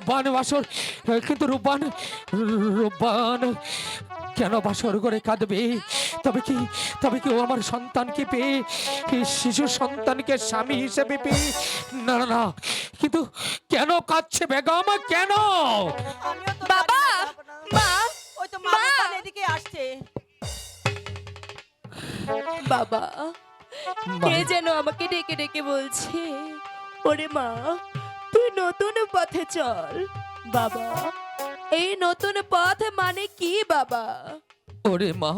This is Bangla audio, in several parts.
রূপবান বাসর কিন্তু রূপবান রূপবান কেন বাসর করে কাঁদবে? তবে কি তবে কি ও আমার সন্তানকে পেয়ে শিশু সন্তানকে স্বামী হিসেবে পেয়ে? না না কিন্তু কেন কাঁদছে বেগম? কেন? বাবা, মা, ওই তো মা। এদিকে আসছে বাবা কে যেন আমাকে ডেকে ডেকে বলছে? ওরে মা তুই নতুন পথে চল। বাবা এই নতুন পথ মানে কি বাবা? ওরে মা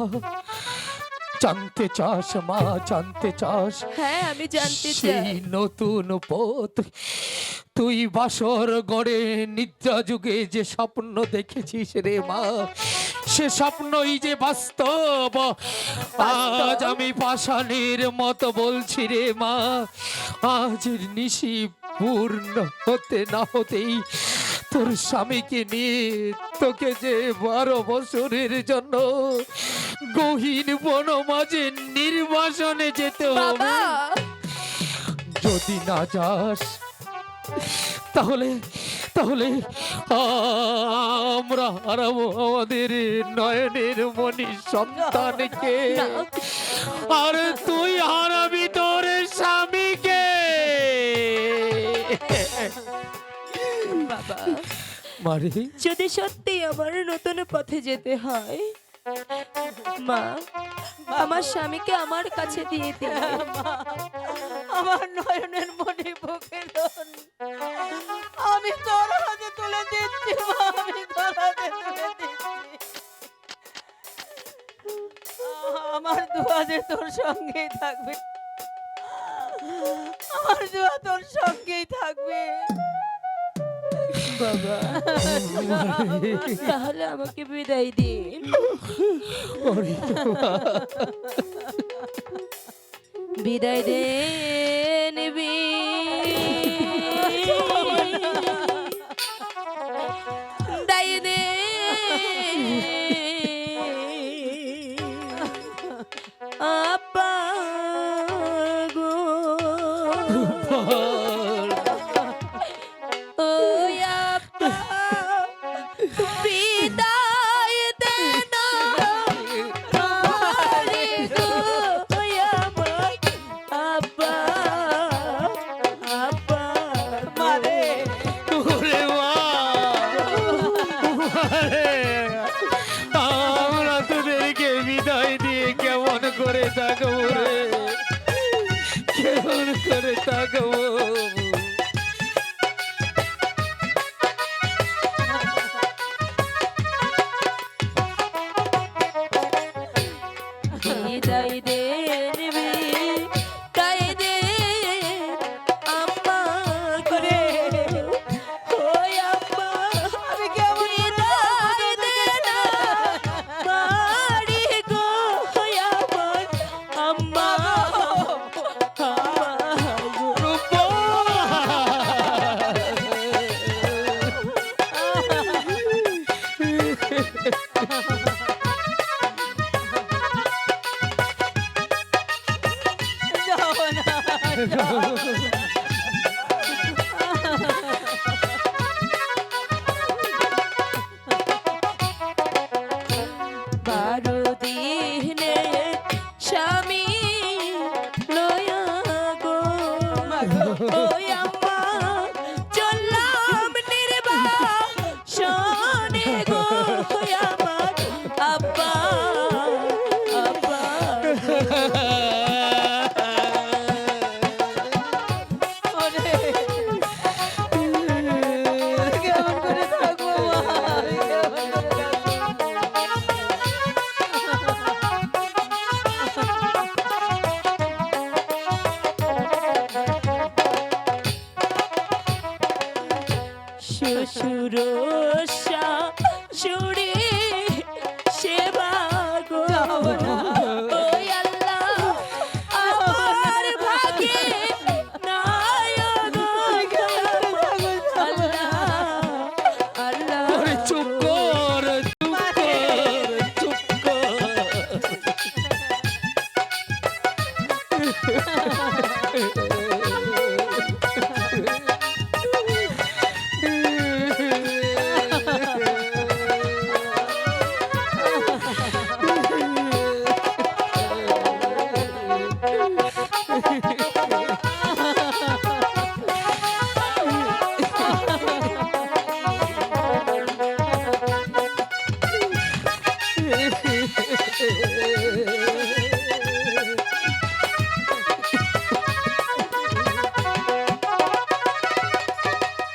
জানতে চাস মা জানতে চাস। হ্যাঁ আমি জানতে সেই চাই। নতুন পথ তুই বাসর গড়ে নিদ্রা যুগে যে স্বপ্ন দেখেছিস রে মা সে স্বপ্নই যে বাস্তব। আজ আমি পাষাণের মতো বলছি রে মা আজ নিশি পূর্ণ হতে না হতেই তোর স্বামীকে নিয়ে তোকে যে বারো বছরের জন্য গহীন বন মাঝে নির্বাসনে যেতে হবে। যদি না যাস তাহলে তাহলে আমরা হারাবো আমাদের নয়নের মনি সন্তানকে। আর তুই মারি। যদি সত্যি আমার নতুন পথে যেতে হয় মা আমার স্বামীকে আমার কাছে দিয়ে দিন। মা, আমার নয়নের মনে বুকে ধন আমি তোর হাতে তুলে দিচ্ছি মা আমি তোর হাতে তুলে দিচ্ছি। আমার দুয়া যে তোর সঙ্গেই থাকবে। আমার দুয়া তোর সঙ্গেই থাকবে। বাবা। তাহলে আমাকে বিদায় দিন। বিদায় দেন বিদায় দে আপা গো। থাকব রে কেমন করে থাকব বিদায় দেন স্বামী লয়া গো ওই শ্বশুর শাশুড়ি সেবা গো। Yeah.